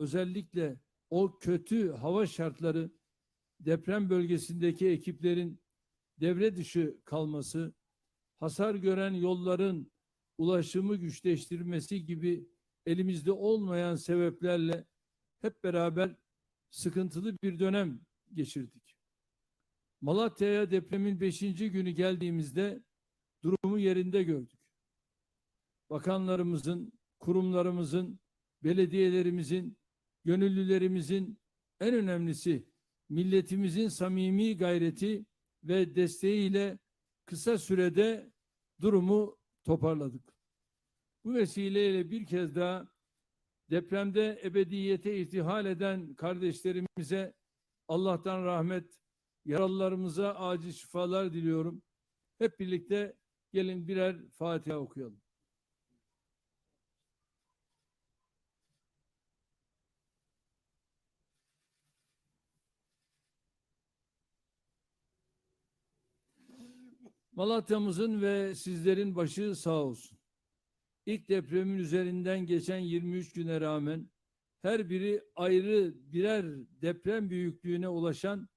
özellikle o kötü hava şartları deprem bölgesindeki ekiplerin devre dışı kalması, hasar gören yolların ulaşımı güçleştirmesi gibi elimizde olmayan sebeplerle hep beraber sıkıntılı bir dönem geçirdik. Malatya'ya depremin beşinci günü geldiğimizde durumu yerinde gördük. Bakanlarımızın, kurumlarımızın, belediyelerimizin, gönüllülerimizin en önemlisi milletimizin samimi gayreti ve desteğiyle kısa sürede durumu toparladık. Bu vesileyle bir kez daha depremde ebediyete irtihal eden kardeşlerimize Allah'tan rahmet, yaralılarımıza acil şifalar diliyorum. Hep birlikte gelin birer Fatiha okuyalım. Malatya'mızın ve sizlerin başı sağ olsun. İlk depremin üzerinden geçen 23 güne rağmen her biri ayrı birer deprem büyüklüğüne ulaşan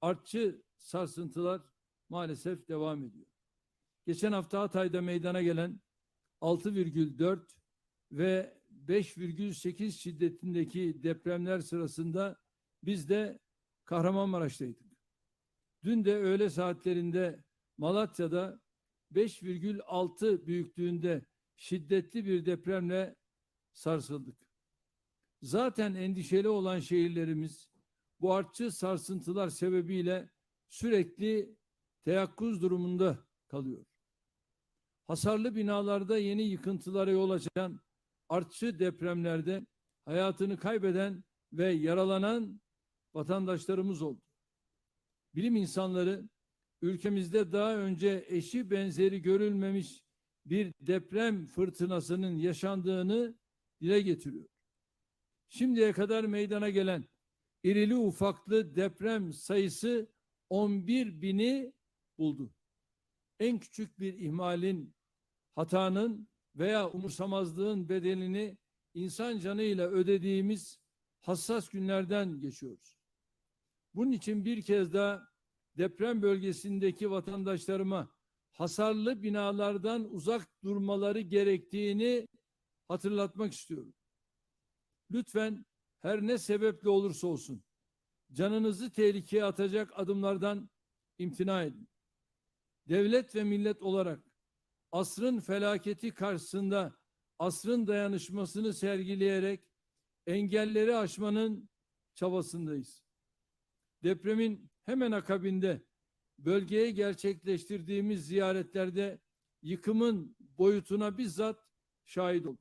artçı sarsıntılar maalesef devam ediyor. Geçen hafta Hatay'da meydana gelen 6,4 ve 5,8 şiddetindeki depremler sırasında biz de Kahramanmaraş'taydık. Dün de öğle saatlerinde Malatya'da 5,6 büyüklüğünde şiddetli bir depremle sarsıldık. Zaten endişeli olan şehirlerimiz bu artçı sarsıntılar sebebiyle sürekli teyakkuz durumunda kalıyor. Hasarlı binalarda yeni yıkıntılara yol açan artçı depremlerde hayatını kaybeden ve yaralanan vatandaşlarımız oldu. Bilim insanları ülkemizde daha önce eşi benzeri görülmemiş bir deprem fırtınasının yaşandığını dile getiriyor. Şimdiye kadar meydana gelen irili ufaklı deprem sayısı 11 bini buldu. En küçük bir ihmalin, hatanın veya umursamazlığın bedelini insan canıyla ödediğimiz hassas günlerden geçiyoruz. Bunun için bir kez daha deprem bölgesindeki vatandaşlarıma hasarlı binalardan uzak durmaları gerektiğini hatırlatmak istiyorum. Lütfen her ne sebeple olursa olsun canınızı tehlikeye atacak adımlardan imtina edin. Devlet ve millet olarak asrın felaketi karşısında asrın dayanışmasını sergileyerek engelleri aşmanın çabasındayız. Depremin hemen akabinde bölgeye gerçekleştirdiğimiz ziyaretlerde yıkımın boyutuna bizzat şahit olduk.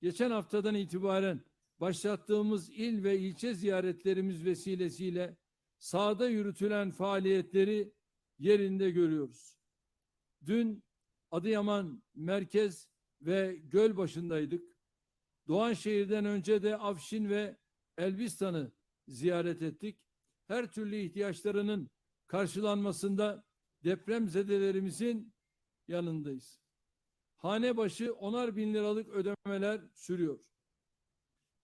Geçen haftadan itibaren başlattığımız il ve ilçe ziyaretlerimiz vesilesiyle sahada yürütülen faaliyetleri yerinde görüyoruz. Dün Adıyaman merkez ve göl başındaydık. Doğanşehir'den önce de Afşin ve Elbistan'ı ziyaret ettik. Her türlü ihtiyaçlarının karşılanmasında depremzedelerimizin yanındayız. Hane başı onar bin liralık ödemeler sürüyor.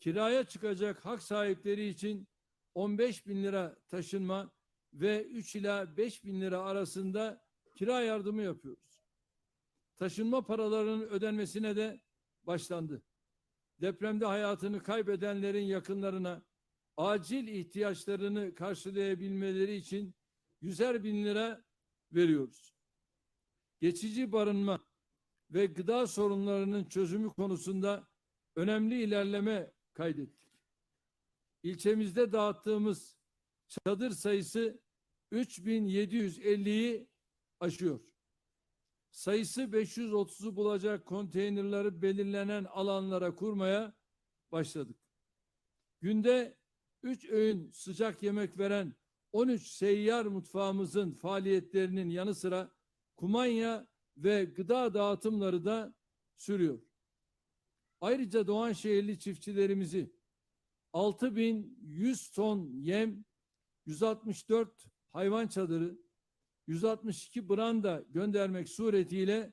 Kiraya çıkacak hak sahipleri için 15 bin lira taşınma ve 3 ila 5 bin lira arasında kira yardımı yapıyoruz. Taşınma paralarının ödenmesine de başlandı. Depremde hayatını kaybedenlerin yakınlarına acil ihtiyaçlarını karşılayabilmeleri için yüzer bin lira veriyoruz. Geçici barınma ve gıda sorunlarının çözümü konusunda önemli ilerleme kaydettik. İlçemizde dağıttığımız çadır sayısı 3750'yi aşıyor. Sayısı 530'u bulacak konteynerleri belirlenen alanlara kurmaya başladık. Günde 3 öğün sıcak yemek veren 13 seyyar mutfağımızın faaliyetlerinin yanı sıra kumanya ve gıda dağıtımları da sürüyor. Ayrıca Doğanşehirli çiftçilerimizi 6100 ton yem, 164 hayvan çadırı, 162 branda göndermek suretiyle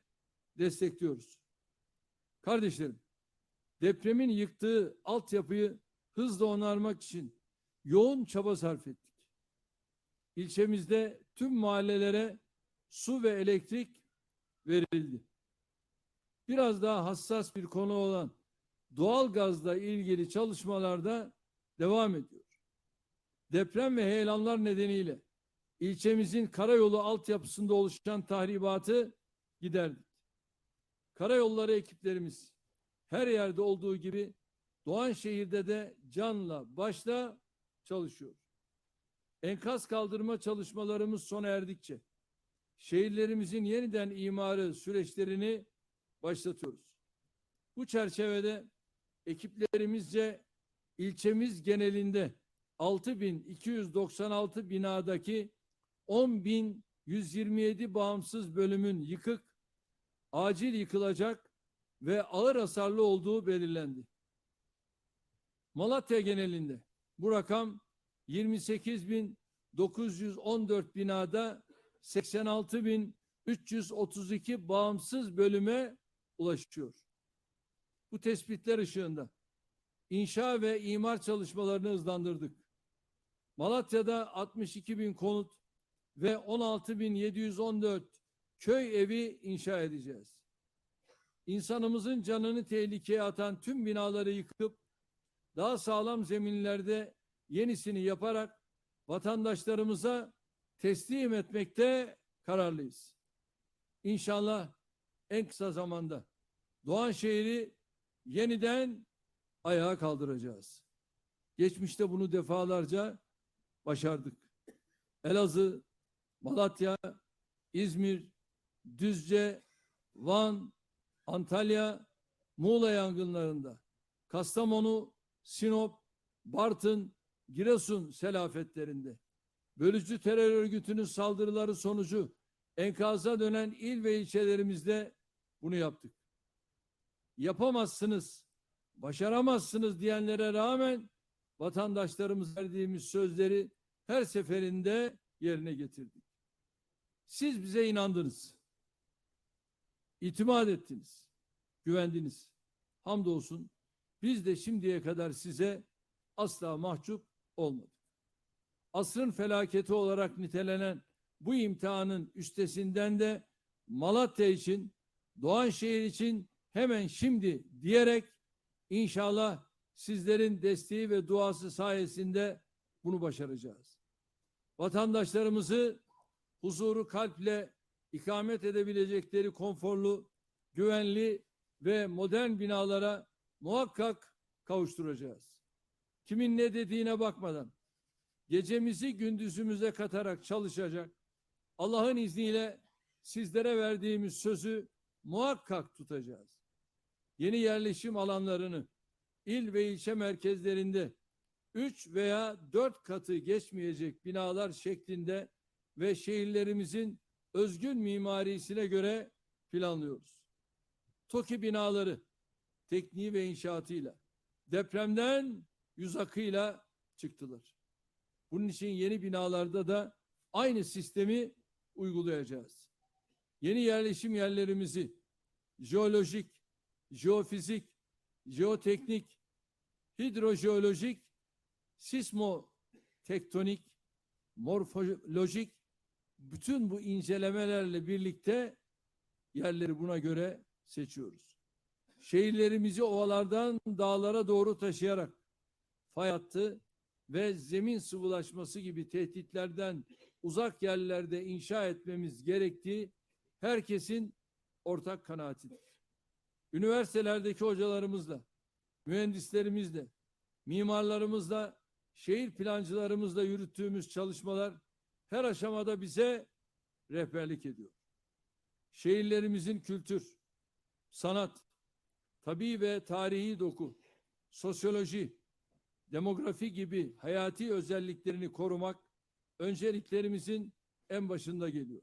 destekliyoruz. Kardeşlerim, depremin yıktığı altyapıyı hızla onarmak için yoğun çaba sarf ettik. İlçemizde tüm mahallelere su ve elektrik verildi. Biraz daha hassas bir konu olan doğal gazla ilgili çalışmalarda devam ediyor. Deprem ve heyelanlar nedeniyle ilçemizin karayolu altyapısında oluşan tahribatı giderdik. Karayolları ekiplerimiz her yerde olduğu gibi Doğanşehir'de de canla başla çalışıyor. Enkaz kaldırma çalışmalarımız sona erdikçe şehirlerimizin yeniden imarı süreçlerini başlatıyoruz. Bu çerçevede ekiplerimizce ilçemiz genelinde 6296 binadaki 10.127 bağımsız bölümün yıkık, acil yıkılacak ve ağır hasarlı olduğu belirlendi. Malatya genelinde bu rakam 28.914 binada 86.332 bağımsız bölüme ulaşıyor. Bu tespitler ışığında inşa ve imar çalışmalarını hızlandırdık. Malatya'da 62 bin konut ve 16.714 köy evi inşa edeceğiz. İnsanımızın canını tehlikeye atan tüm binaları yıkıp daha sağlam zeminlerde yenisini yaparak vatandaşlarımıza teslim etmekte kararlıyız. İnşallah en kısa zamanda Doğanşehir'i yeniden ayağa kaldıracağız. Geçmişte bunu defalarca başardık. Elazığ, Malatya, İzmir, Düzce, Van, Antalya, Muğla yangınlarında, Kastamonu, Sinop, Bartın, Giresun selafetlerinde, bölücü terör örgütünün saldırıları sonucu enkaza dönen il ve ilçelerimizde bunu yaptık. Yapamazsınız, başaramazsınız diyenlere rağmen vatandaşlarımız verdiğimiz sözleri her seferinde yerine getirdik. Siz bize inandınız. İtimat ettiniz. Güvendiniz. Hamdolsun biz de şimdiye kadar size asla mahcup olmadık. Asrın felaketi olarak nitelenen bu imtihanın üstesinden de Malatya için, Doğanşehir için hemen şimdi diyerek inşallah sizlerin desteği ve duası sayesinde bunu başaracağız. Vatandaşlarımızı huzuru kalple ikamet edebilecekleri konforlu, güvenli ve modern binalara muhakkak kavuşturacağız. Kimin ne dediğine bakmadan gecemizi gündüzümüze katarak çalışacak. Allah'ın izniyle sizlere verdiğimiz sözü muhakkak tutacağız. Yeni yerleşim alanlarını il ve ilçe merkezlerinde üç veya dört katı geçmeyecek binalar şeklinde ve şehirlerimizin özgün mimarisine göre planlıyoruz. TOKİ binaları tekniği ve inşaatıyla depremden yüz akıyla çıktılar. Bunun için yeni binalarda da aynı sistemi uygulayacağız. Yeni yerleşim yerlerimizi jeolojik, jeofizik, jeoteknik, hidrojeolojik, sismotektonik, morfolojik bütün bu incelemelerle birlikte yerleri buna göre seçiyoruz. Şehirlerimizi ovalardan dağlara doğru taşıyarak fay hattı ve zemin sıvılaşması gibi tehditlerden uzak yerlerde inşa etmemiz gerektiği herkesin ortak kanaatidir. Üniversitelerdeki hocalarımızla, mühendislerimizle, mimarlarımızla, şehir plancılarımızla yürüttüğümüz çalışmalar her aşamada bize rehberlik ediyor. Şehirlerimizin kültür, sanat, tabi ve tarihi doku, sosyoloji, demografi gibi hayati özelliklerini korumak önceliklerimizin en başında geliyor.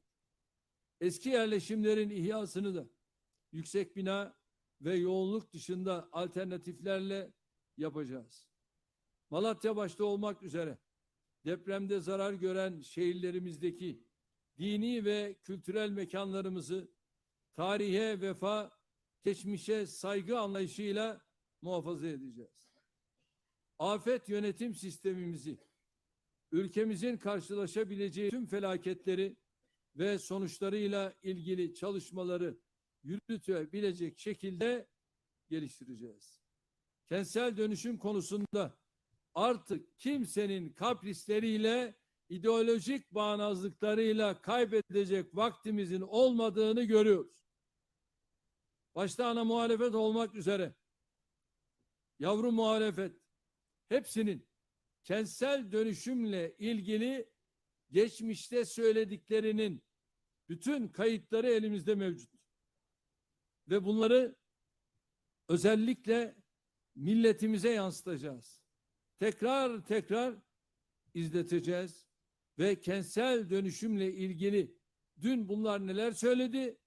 Eski yerleşimlerin ihyasını da yüksek bina ve yoğunluk dışında alternatiflerle yapacağız. Malatya başta olmak üzere depremde zarar gören şehirlerimizdeki dini ve kültürel mekanlarımızı tarihe vefa, geçmişe saygı anlayışıyla muhafaza edeceğiz. afet yönetim sistemimizi, ülkemizin karşılaşabileceği tüm felaketleri ve sonuçlarıyla ilgili çalışmaları yürütebilecek şekilde geliştireceğiz. Kentsel dönüşüm konusunda artık kimsenin kaprisleriyle, ideolojik bağnazlıklarıyla kaybedecek vaktimizin olmadığını görüyoruz. Başta ana muhalefet olmak üzere yavru muhalefet hepsinin kentsel dönüşümle ilgili geçmişte söylediklerinin bütün kayıtları elimizde mevcut. Ve bunları özellikle milletimize yansıtacağız. Tekrar tekrar izleteceğiz ve kentsel dönüşümle ilgili dün bunlar neler söyledi,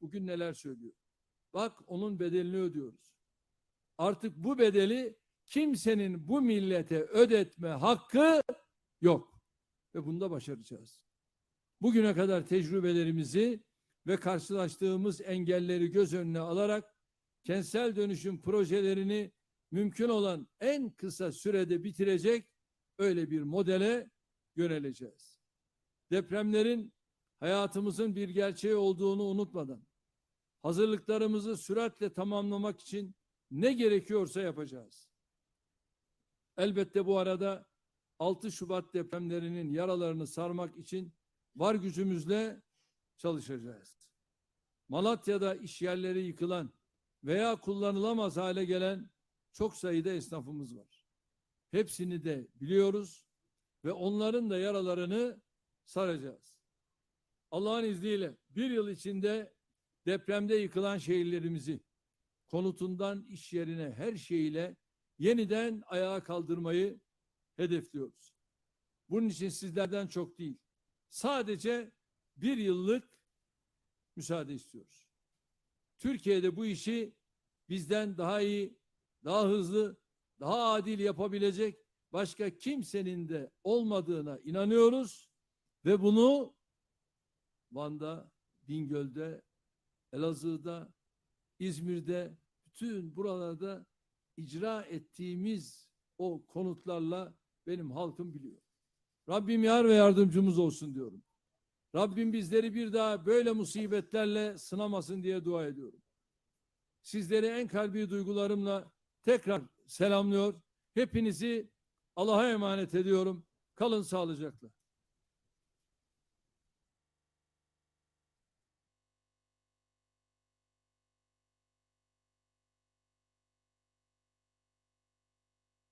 bugün neler söylüyor. Bak onun bedelini ödüyoruz. Artık bu bedeli kimsenin bu millete ödetme hakkı yok. Ve bunu da başaracağız. Bugüne kadar tecrübelerimizi ve karşılaştığımız engelleri göz önüne alarak kentsel dönüşüm projelerini mümkün olan en kısa sürede bitirecek öyle bir modele yöneleceğiz. Depremlerin hayatımızın bir gerçeği olduğunu unutmadan hazırlıklarımızı süratle tamamlamak için ne gerekiyorsa yapacağız. Elbette bu arada 6 Şubat depremlerinin yaralarını sarmak için var gücümüzle çalışacağız. Malatya'da iş yerleri yıkılan veya kullanılamaz hale gelen çok sayıda esnafımız var. Hepsini de biliyoruz ve onların da yaralarını saracağız. Allah'ın izniyle bir yıl içinde depremde yıkılan şehirlerimizi konutundan iş yerine her şeyiyle yeniden ayağa kaldırmayı hedefliyoruz. Bunun için sizlerden çok değil, sadece bir yıllık müsaade istiyoruz. Türkiye'de bu işi bizden daha iyi, daha hızlı, daha adil yapabilecek başka kimsenin de olmadığına inanıyoruz ve bunu Van'da, Bingöl'de, Elazığ'da, İzmir'de, bütün buralarda icra ettiğimiz o konutlarla benim halkım biliyor. Rabbim yar ve yardımcımız olsun diyorum. Rabbim bizleri bir daha böyle musibetlerle sınamasın diye dua ediyorum. Sizleri en kalbi duygularımla tekrar selamlıyor. Hepinizi Allah'a emanet ediyorum. Kalın sağlıcakla.